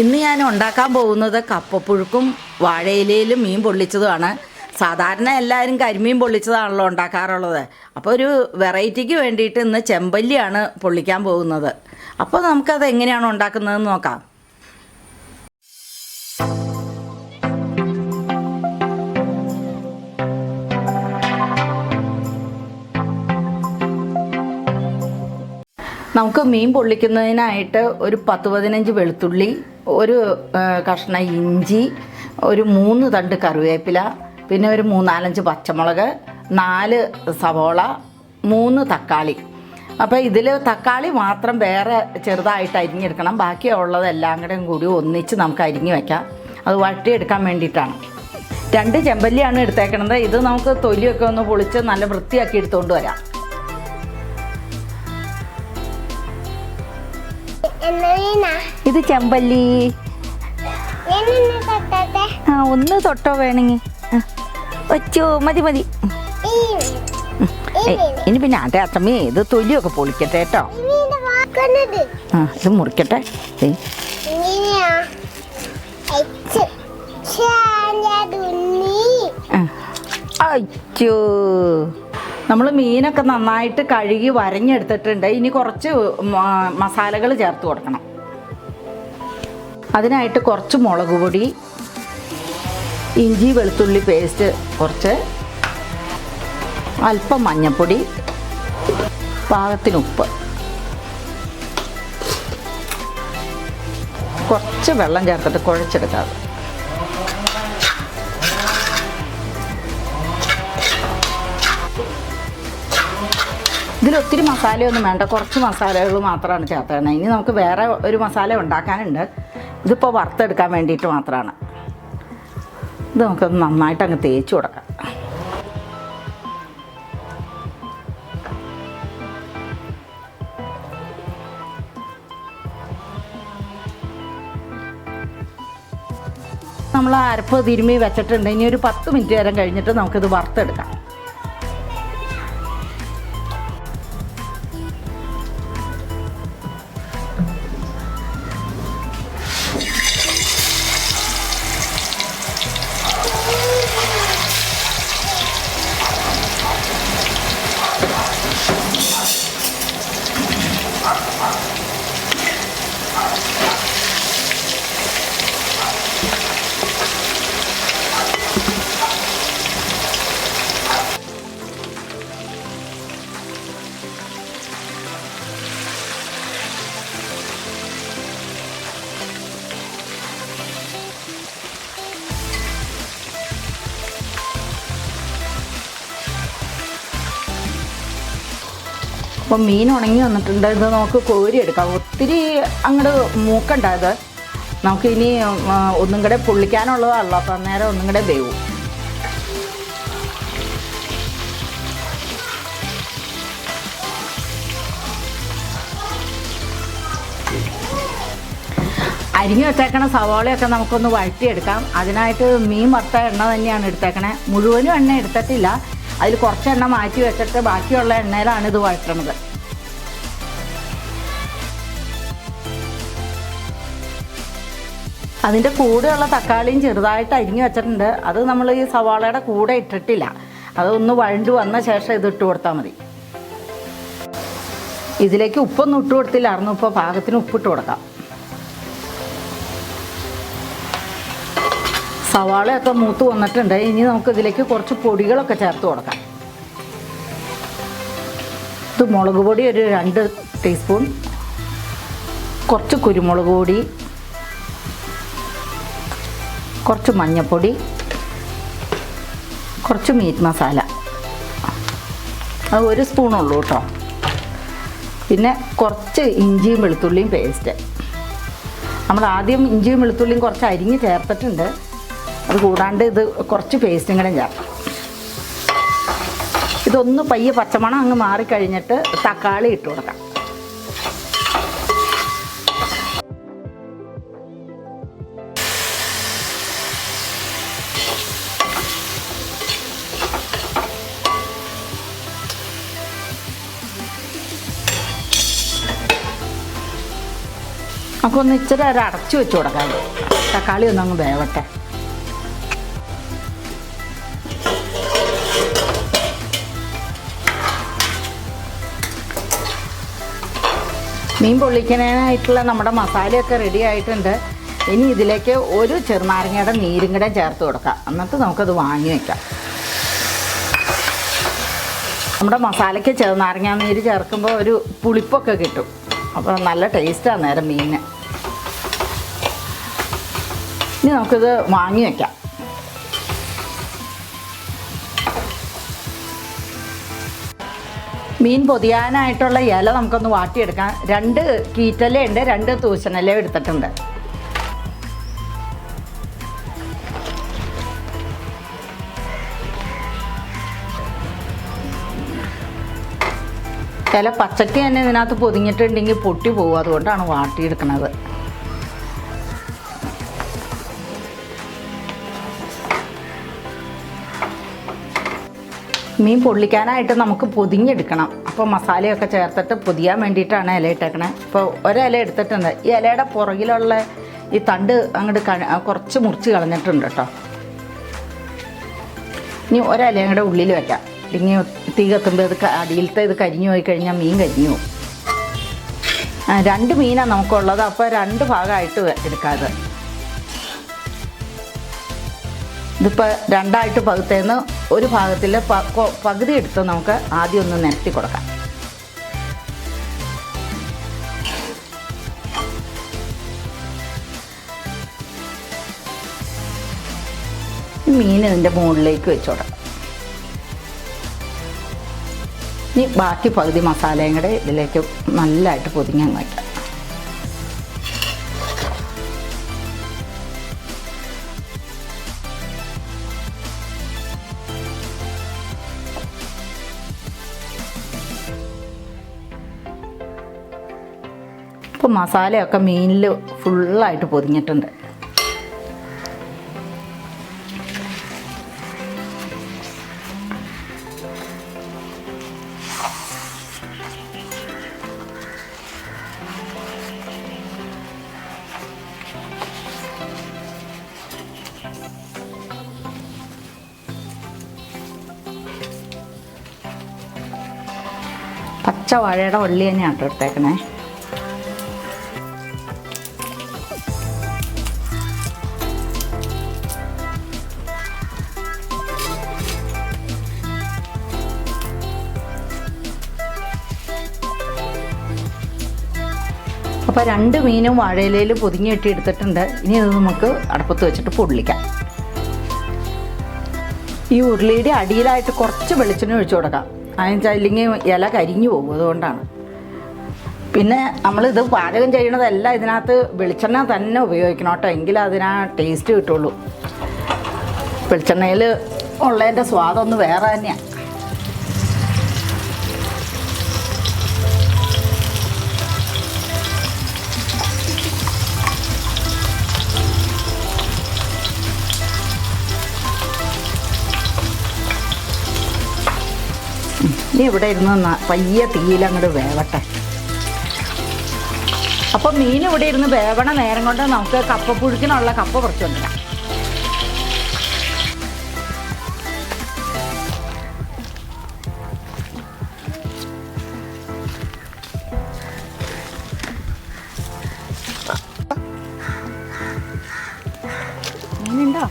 ഇന്ന് ഞാൻ ഉണ്ടാക്കാൻ പോകുന്നത് കപ്പപ്പുഴുക്കും വാഴയിലയിലും മീൻ പൊള്ളിച്ചതുമാണ്. സാധാരണ എല്ലാവരും കരിമീൻ പൊള്ളിച്ചതാണല്ലോ ഉണ്ടാക്കാറുള്ളത്. അപ്പോൾ ഒരു വെറൈറ്റിക്ക് വേണ്ടിയിട്ട് ഇന്ന് ചെമ്പല്ലിയാണ് പൊള്ളിക്കാൻ പോകുന്നത്. അപ്പോൾ നമുക്കത് എങ്ങനെയാണ് ഉണ്ടാക്കുന്നതെന്ന് നോക്കാം. നമുക്ക് മീൻ പൊള്ളിക്കുന്നതിനായിട്ട് ഒരു പത്ത് പതിനഞ്ച് വെളുത്തുള്ളി ഒരു കഷ്ണ ഇഞ്ചി ഒരു മൂന്ന് തണ്ട് കറിവേപ്പില പിന്നെ ഒരു മൂന്നാലഞ്ച് പച്ചമുളക് നാല് സവോള മൂന്ന് തക്കാളി. അപ്പോൾ ഇതിൽ തക്കാളി മാത്രം വേറെ ചെറുതായിട്ട് അരിഞ്ഞെടുക്കണം. ബാക്കിയുള്ളതെല്ലാം കൂടെ കൂടി ഒന്നിച്ച് നമുക്ക് അരിഞ്ഞ് വെക്കാം. അത് വട്ടിയെടുക്കാൻ വേണ്ടിയിട്ടാണ്. രണ്ട് ചെമ്പല്ലിയാണ് എടുത്തേക്കണത്. ഇത് നമുക്ക് തൊലിയൊക്കെ ഒന്ന് പൊളിച്ച് നല്ല വൃത്തിയാക്കി എടുത്തുകൊണ്ട് വരാം. ഇത് ചെമ്പല്ലി. ആ ഒന്ന് തൊട്ടോ വേണമെങ്കിൽ ഒച്ചോ മതി മതി. ഇനി പിന്നെ അതെ അത്തമ്മേ ഇത് തൊലിയൊക്കെ പൊളിക്കട്ടെ കേട്ടോ. ആ ഇത് മുറിക്കട്ടെ. ഏയ്, നമ്മൾ മീനൊക്കെ നന്നായിട്ട് കഴുകി വരഞ്ഞെടുത്തിട്ടുണ്ട്. ഇനി കുറച്ച് മസാലകൾ ചേർത്ത് കൊടുക്കണം. അതിനായിട്ട് കുറച്ച് മുളക് പൊടി ഇഞ്ചി വെളുത്തുള്ളി പേസ്റ്റ് കുറച്ച് അല്പം മഞ്ഞൾപ്പൊടി പാകത്തിന് ഉപ്പ് കുറച്ച് വെള്ളം ചേർത്തിട്ട് കുഴച്ചെടുക്കാതെ ഇതിൽ ഒത്തിരി മസാലയൊന്നും വേണ്ട. കുറച്ച് മസാലകൾ മാത്രമാണ് ചേർത്തേണ്ടത്. ഇനി നമുക്ക് വേറെ ഒരു മസാല ഉണ്ടാക്കാനുണ്ട്. ഇതിപ്പോൾ വറുത്തെടുക്കാൻ വേണ്ടിയിട്ട് മാത്രമാണ്. ഇത് നമുക്കൊന്ന് നന്നായിട്ട് അങ്ങ് തേച്ച് കൊടുക്കാം. നമ്മൾ അരപ്പ് തിരുമ്മി വെച്ചിട്ടുണ്ട്. ഇനി ഒരു പത്ത് മിനിറ്റ് നേരം കഴിഞ്ഞിട്ട് നമുക്കിത് വറുത്തെടുക്കാം. അപ്പം മീൻ ഉണങ്ങി വന്നിട്ടുണ്ട്. ഇത് നമുക്ക് കോരി എടുക്കാം. ഒത്തിരി അങ്ങോട്ട് മൂക്കണ്ട ഇത് നമുക്ക് ഇനി ഒന്നും കൂടെ പൊള്ളിക്കാനുള്ളതാണല്ലോ അപ്പം അന്നേരം ഒന്നും കൂടെ വേവും. അരിഞ്ഞു വെച്ചേക്കണ സവാളയൊക്കെ നമുക്കൊന്ന് വഴറ്റിയെടുക്കാം. അതിനായിട്ട് മീൻ വറുത്ത എണ്ണ തന്നെയാണ് എടുത്തേക്കണേ. മുഴുവനും എണ്ണ എടുത്തിട്ടില്ല. അതിൽ കുറച്ച് എണ്ണ മാറ്റി വെച്ചിട്ട് ബാക്കിയുള്ള എണ്ണയിലാണ് ഇത് വഴറ്റണത്. അതിന്റെ കൂടെയുള്ള തക്കാളിയും ചെറുതായിട്ട് അരിഞ്ഞു വെച്ചിട്ടുണ്ട്. അത് നമ്മൾ ഈ സവാളയുടെ കൂടെ ഇട്ടിട്ടില്ല. അതൊന്ന് വഴണ്ടു വന്ന ശേഷം ഇത് ഇട്ട് കൊടുത്താൽ മതി. ഇതിലേക്ക് ഉപ്പൊന്നും ഇട്ട് കൊടുത്തില്ലായിരുന്നു. ഇപ്പോൾ പാകത്തിന് ഉപ്പിട്ട് കൊടുക്കാം. സവാളയൊക്കെ മൂത്ത് വന്നിട്ടുണ്ട്. ഇനി നമുക്ക് ഇതിലേക്ക് കുറച്ച് പൊടികളൊക്കെ ചേർത്ത് കൊടുക്കാം. ഇത് മുളക് പൊടി ഒരു രണ്ട് ടീസ്പൂൺ. കുറച്ച് കുരുമുളക് പൊടി കുറച്ച് മഞ്ഞൾപ്പൊടി കുറച്ച് മീറ്റ് മസാല അത് ഒരു സ്പൂണുള്ളൂ കേട്ടോ. പിന്നെ കുറച്ച് ഇഞ്ചിയും വെളുത്തുള്ളിയും പേസ്റ്റ് നമ്മൾ ആദ്യം ഇഞ്ചിയും വെളുത്തുള്ളിയും കുറച്ച് അരിഞ്ഞ് ചേർത്തിട്ടുണ്ട്. അത് കൂടാണ്ട് ഇത് കുറച്ച് പേസ്റ്റും കൂടെ ചേർക്കാം. ഇതൊന്ന് പയ്യെ പച്ചമണം അങ്ങ് മാറിക്കഴിഞ്ഞിട്ട് തക്കാളി ഇട്ട് കൊടുക്കാം. നമുക്കൊന്ന് ഇച്ചിരി നേരം അടച്ചു വെച്ച് കൊടുക്കാം. തക്കാളി ഒന്നങ്ങ് വേവട്ടെ. മീൻ പൊള്ളിക്കുന്നതിനായിട്ടുള്ള നമ്മുടെ മസാലയൊക്കെ റെഡി ആയിട്ടുണ്ട്. ഇനി ഇതിലേക്ക് ഒരു ചെറുനാരങ്ങയുടെ നീരും കൂടെ ചേർത്ത് കൊടുക്കാം. എന്നിട്ട് നമുക്കത് വാങ്ങി വെക്കാം. നമ്മുടെ മസാലയ്ക്ക് ചെറുനാരങ്ങ നീര് ചേർക്കുമ്പോൾ ഒരു പുളിപ്പൊക്കെ കിട്ടും. അപ്പോൾ നല്ല ടേസ്റ്റാണ് നേരം മീനിന്. ഇനി നമുക്കിത് വാങ്ങി വയ്ക്കാം മീൻ പൊതിയാനായിട്ടുള്ള ഇല നമുക്കൊന്ന് വാട്ടിയെടുക്കാം. രണ്ട് കീറ്റലയുണ്ട് രണ്ട് തൂശനിലയും എടുത്തിട്ടുണ്ട്. ഇല പച്ചക്ക് തന്നെ ഇതിനകത്ത് പൊതിഞ്ഞിട്ടുണ്ടെങ്കിൽ പൊട്ടി പോകും. അതുകൊണ്ടാണ് വാട്ടിയെടുക്കുന്നത് മീൻ പൊള്ളിക്കാനായിട്ട് നമുക്ക് പൊതിഞ്ഞെടുക്കണം. അപ്പോൾ മസാലയൊക്കെ ചേർത്തിട്ട് പൊതിയാൻ വേണ്ടിയിട്ടാണ് ഇല ഇട്ടേക്കണേ. ഇപ്പോൾ ഒരില എടുത്തിട്ടുണ്ട്. ഈ ഇലയുടെ പുറകിലുള്ള ഈ തണ്ട് അങ്ങോട്ട് കുറച്ച് മുറിച്ച് കളഞ്ഞിട്ടുണ്ട് കേട്ടോ. ഇനി ഒരിലയും കൂടെ ഉള്ളിൽ വയ്ക്കാം ഇനി തീ കത്തുമ്പോൾ ക- അടിയിലത്തെ ഇത് കരിഞ്ഞു പോയി കഴിഞ്ഞാൽ മീൻ കരിഞ്ഞു ആ, രണ്ട് മീനാണ് നമുക്കുള്ളത്. അപ്പോൾ രണ്ട് ഭാഗമായിട്ട് എടുക്കാതെ. എടുക്കാം ഇത് ഇതിപ്പോൾ രണ്ടായിട്ട് പകുത്തേന്ന് ഒരു ഭാഗത്തിൽ പകുതി എടുത്ത് നമുക്ക് ആദ്യം ഒന്ന് നിരത്തി കൊടുക്കാം. മീൻ ഇതിന്റെ മുകളിലേക്ക് വെച്ചോടാം. ഇനി ബാക്കി പകുതി മസാലയും കൂടെ ഇതിലേക്ക് നല്ലതായിട്ട് പൊതിഞ്ഞങ്ങ് വയ്ക്കാം ഇപ്പോൾ മസാലയൊക്കെ മീനിൽ ഫുള്ളായിട്ട് പൊതിഞ്ഞിട്ടുണ്ട്. വാഴയുടെ വള്ളി തന്നെയാണ് എടുത്തേക്കണേ. അപ്പോൾ രണ്ട് മീനും വാഴയിലയിൽ പൊതിഞ്ഞിട്ട് എടുത്തിട്ടുണ്ട്. ഇനി അത് നമുക്ക് അടുപ്പത്ത് വെച്ചിട്ട് പൊള്ളിക്കാം. ഈ ഉരുളിയുടെ അടിയിലായിട്ട് കുറച്ച് വെളിച്ചെണ്ണ ഒഴിച്ചു കൊടുക്കാം. അതെന്നുവെച്ചാൽ ഇല്ലെങ്കിൽ ഇല കരിഞ്ഞു പോകും അതുകൊണ്ടാണ്. പിന്നെ നമ്മളിത് പാചകം ചെയ്യണതെല്ലാം ഇതിനകത്ത് വെളിച്ചെണ്ണ തന്നെ ഉപയോഗിക്കണം കേട്ടോ. എങ്കിൽ അതിനാ ടേസ്റ്റ് കിട്ടുള്ളൂ. വെളിച്ചെണ്ണയിൽ ഉള്ളതിന്റെ സ്വാദൊന്ന് വേറെ തന്നെയാണ് ഇനി ഇവിടെ ഇരുന്ന് പയ്യ അങ്ങോട്ട് വേവട്ടെ. അപ്പോൾ മീൻ ഇവിടെ ഇരുന്ന് വേവണ നേരം കൊണ്ട് നമുക്ക് കപ്പപ്പുഴുക്കിനുള്ള കപ്പ പറിച്ചു കൊണ്ടുവരാം. മീനുണ്ടോ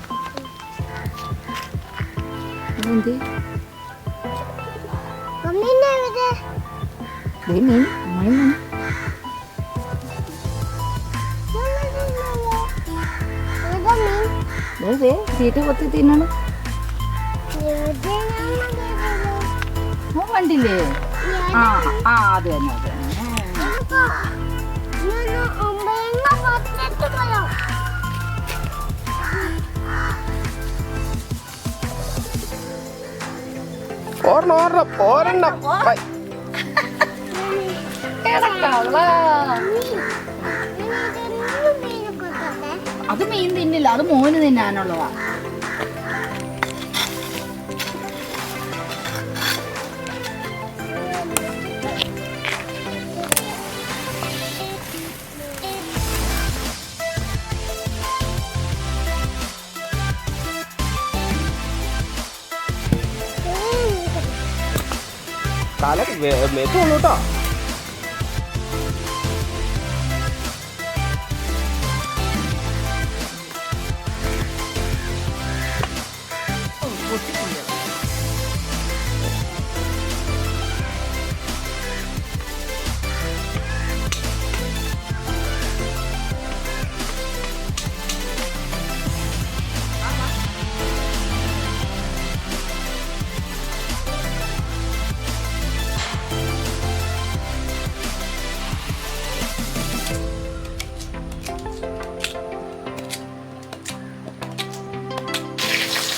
എന്ത് മീൻ ഇവിടെ മീൻ ദേ തീറ്റ കൊത്തി തിന്നണം കണ്ടില്ലേ ആ ആ അത് തന്നെ അത് തന്നെ ഒമ്പതെണ്ണ പത്തിട്ട് അത് മെയിൻ തിന്നില്ല അത് മോന് തിന്നാനുള്ളതാ. തല മെത്തുള്ളൂ കേട്ടോ.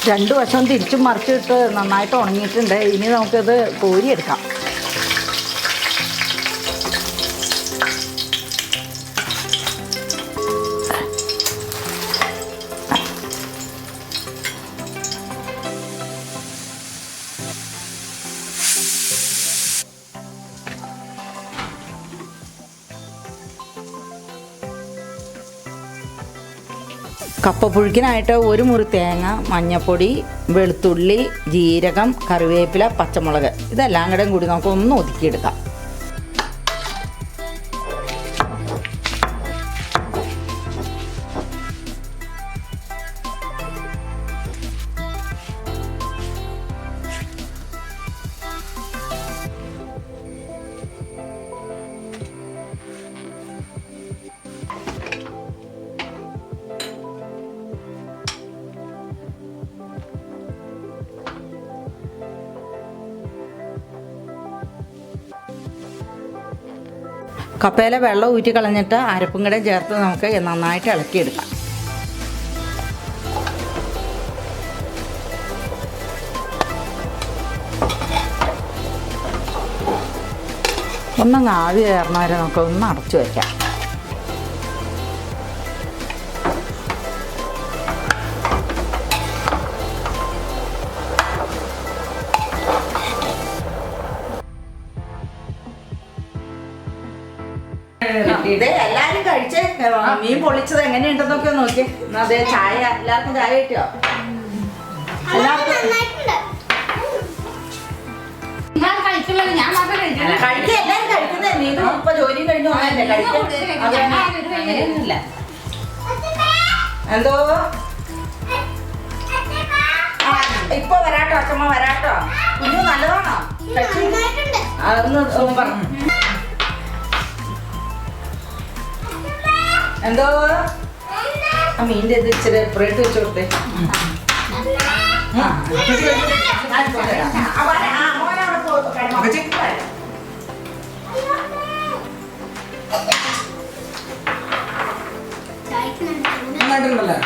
രണ്ട് വശം തിരിച്ചും മറിച്ചിട്ട് നന്നായിട്ട് ഉണങ്ങിയിട്ടുണ്ട്. ഇനി നമുക്കത് കോരിയെടുക്കാം. കപ്പപ്പുഴുക്കിനായിട്ട് ഒരു മുറി തേങ്ങ മഞ്ഞപ്പൊടി വെളുത്തുള്ളി ജീരകം കറിവേപ്പില പച്ചമുളക്. ഇതെല്ലാം കൂടെയും കൂടി നമുക്ക് ഒന്ന് ഒതുക്കിയെടുക്കാം. കപ്പയിലെ വെള്ളം ഊറ്റി കളഞ്ഞിട്ട് അരപ്പും കൂടെ ചേർത്ത് നമുക്ക് നന്നായിട്ട് ഇളക്കിയെടുക്കാം. ഒന്നങ്ങ് ആവി കയറണ നമുക്കൊന്ന് നമുക്ക് ഒന്ന് അടച്ചു വയ്ക്കാം ഇതേ എല്ലാരും കഴിച്ചേ. മീൻ പൊളിച്ചത് എങ്ങനെയുണ്ടെന്നൊക്കെ നോക്കി അതെ ചായ എല്ലാവർക്കും ചായ കിട്ടിയോ? എല്ലാവർക്കും നന്നായിട്ടുണ്ട് കഴിക്കുക എല്ലാരും കഴിക്കുന്നേ. നീ ഇപ്പൊ ജോലിയും കഴിഞ്ഞു വന്നല്ലേ കഴിക്കാൻ അങ്ങനെയൊന്നുമില്ല എന്തോ? ഇപ്പൊ വരാട്ടോ അച്ഛമ്മ വരാട്ടോ. കുഞ്ഞു നല്ലതാണോ? അതൊന്ന് ഒന്ന് പറഞ്ഞു എന്തോ ആ മീന്റെ ഇത് ഇച്ചിരി ബ്രെഡ് വെച്ച് കൊടുത്തേ. നന്നായിട്ടുണ്ടല്ലേ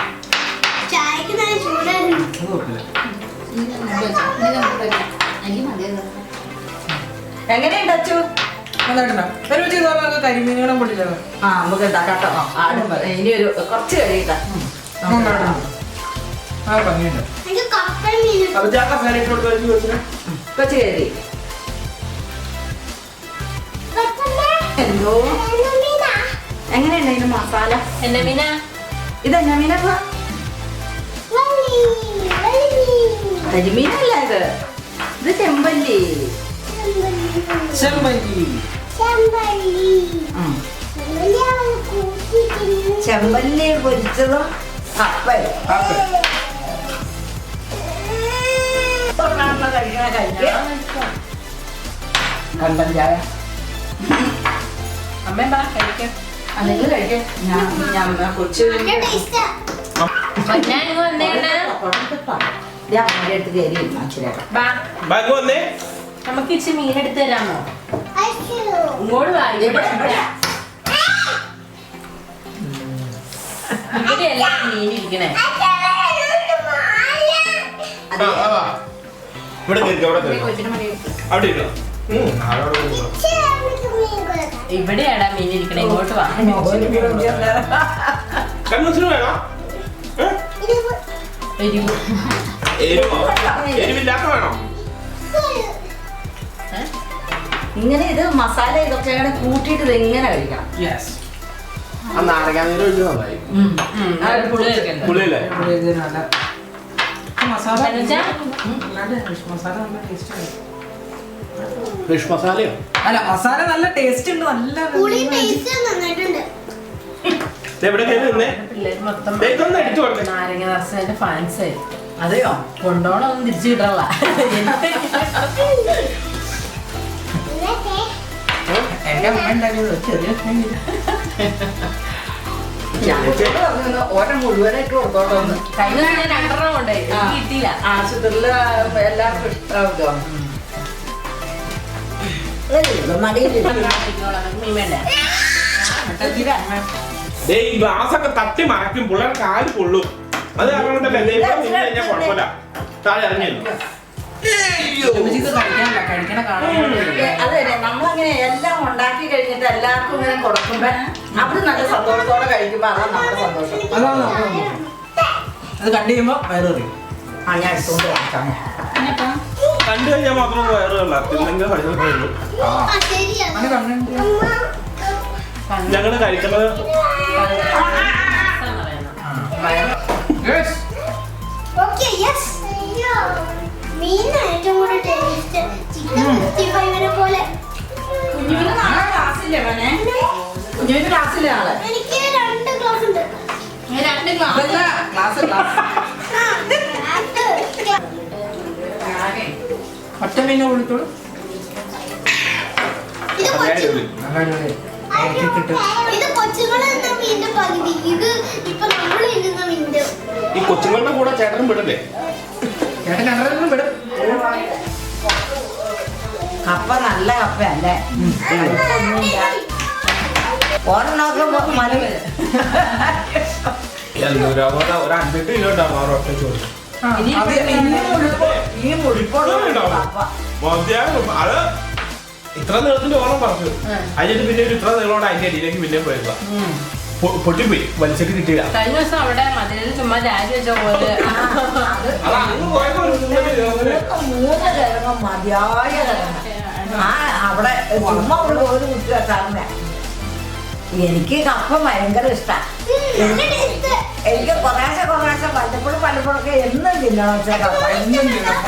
എങ്ങനെയുണ്ട് അച്ചു? നന്നായിട്ടുണ്ടോ? ഒരു ചെയ്ത് പറഞ്ഞാൽ കരിമീനുകളും പൊട്ടിച്ചത്? ആ നമുക്ക് ഉണ്ടാക്കാം കേട്ടോ. ആടും ഇനി ഒരു കുറച്ച് കഴിയട്ടെ ആ ഭംഗിയുണ്ട്. കുറച്ച് കയറി എന്തോ? എങ്ങനെയുണ്ട് മസാല? എന്നെ മീന? ഇതെന്നാ മീനപ്പ കരിമീനല്ല ഇത്? ഇത്. ചെമ്പല്ലി. ചെമ്പല്ലി. ചെമ്പല്ലി പൊരിച്ചതും അപ്പൽ തൊട്ടാണല്ലോ കഴിക്കണ കണ്ടൻ ചായ അമ്മ കഴിക്കാം അല്ലെങ്കിൽ കഴിക്കാം ഞാൻ ഞാൻ അടുത്ത് കയറി ഇച്ചിരി നമുക്ക് എടുത്ത് തരാമോ? ഇങ്ങോട്ട് വാ. ഇവിടെ. ഇവിടെയല്ല മീൻ ഇരിക്കണേ. ഇവിടെ അവിടെ. ഇവിടെയാടാ മീൻ ഇരിക്കണേ ഇങ്ങോട്ട് വാ. കണ്ണൂസിന് വേണോ എരിവില്ലാത്ത വേണോ? ഇങ്ങനെ ഇത് മസാല ഇതൊക്കെ കൂടെ കൂട്ടിയിട്ട് ഇത് എങ്ങനെ കഴിക്കണം. യെസ് ആ നാരങ്ങാനീര് ഒഴിച്ച് നന്നായി. പുളിയല്ലേ? മസാല എന്നുവെച്ചാ? മസാല നല്ല ടേസ്റ്റ് ഫിഷ് മസാലയോ? അല്ല മസാല നല്ല ടേസ്റ്റ് ഉണ്ട് നല്ല പുളി ടേസ്റ്റ് നന്നായിട്ടുണ്ട് ഇത് എവിടെ കയറി നിന്നേ പിള്ളേര് മൊത്തം ദേ, ഇതൊന്ന് എടുത്തു കൊടുത്തേ. നാരങ്ങ ദർശനന്റെ ഫാൻസ് അതെയോ? കൊണ്ടോണം ഒന്നും തിരിച്ചു കിട്ടണല്ല. എന്റെ അമ്മ ചെറിയ ഓരോ മുഴുവനായിട്ട് രണ്ടെണ്ണം കിട്ടിയില്ല. എല്ലാവർക്കും തട്ടി മറക്കും പിള്ളേർ കാൽ കൊള്ളും? അത് കാരണം കുഴപ്പമില്ല. താഴെ ഇറങ്ങിയല്ലോ. അതെ നമ്മളങ്ങനെ എല്ലാം ഉണ്ടാക്കി കഴിഞ്ഞിട്ട് എല്ലാവർക്കും ഇങ്ങനെ കൊടുക്കുമ്പോ അവർ നല്ല സന്തോഷത്തോടെ കഴിക്കുമ്പോ അതാണ് നമ്മുടെ സന്തോഷം. അത് കണ്ടു കഴിയുമ്പോ വയറെറിയും ആ ഞാൻ എടുത്തോണ്ട് വരാം. കണ്ടു കഴിഞ്ഞാൽ മാത്രം വയറുകള തിന്നെങ്കിൽ കണ്ടു. ഞങ്ങൾ കഴിക്കുന്നത് ഓക്കെ യെസ് മീനാണ് ഏറ്റവും കൂടുതൽ ടേസ്റ്റ് ചിക്കൻ സിക്സ്റ്റി ഫൈവിനെ പോലെ. കുഞ്ഞുവിന് നാളെ ക്ലാസ്സില്ലേ മോനെ? കുഞ്ഞുവിന് ക്ലാസ്സിലെ ആൾ എനിക്ക് രണ്ട് ഗ്ലാസ് ഉണ്ട്. രണ്ട് ഗ്ലാസ് അതല്ല ക്ലാസ് ക്ലാസ് ആ, രണ്ട് glass. ഒറ്റ മീനെ കൊടുത്തോളൂ ഇത് പകുതി. ഇത് ഇപ്പൊ നമ്മൾ ഈ കൊച്ചുങ്ങളുടെ കൂടെ ചേട്ടനും വിടല്ലേ ചേട്ടൻ രണ്ടെണ്ണം വിടും. കപ്പ നല്ല കപ്പ. അല്ലേ ഇത്ര നീളത്തിന്റെ ഓണം പറഞ്ഞു. അതിന് പിന്നെ ഇത്ര നീളോടെ അതിന്റെ അടിയിലേക്ക് പിന്നെ പോയതാ പൊട്ടിപ്പോയി. വലിച്ചിട്ട് കിട്ടിയില്ല. കഴിഞ്ഞ ദിവസം അവിടെ മതിലിൽ ചുമ്മാ രാജി വെച്ച പോലെ. മൂന്ന് കിലോമീറ്റർ മൂന്ന് കിഴങ്ങ് മതിയായ കിഴങ്ങ് ആ അവിടെ ചുമ്മാ ഉള്ള ഒരു കുത്തി വെച്ചാറിനെ എനിക്ക് കപ്പ ഭയങ്കര ഇഷ്ടമാണ് എനിക്ക് കൊറേശ കൊറേശ വല്ലപ്പോഴും പലപ്പോഴൊക്കെ എന്നും തിന്നണം കപ്പ എന്നും തിന്നണം.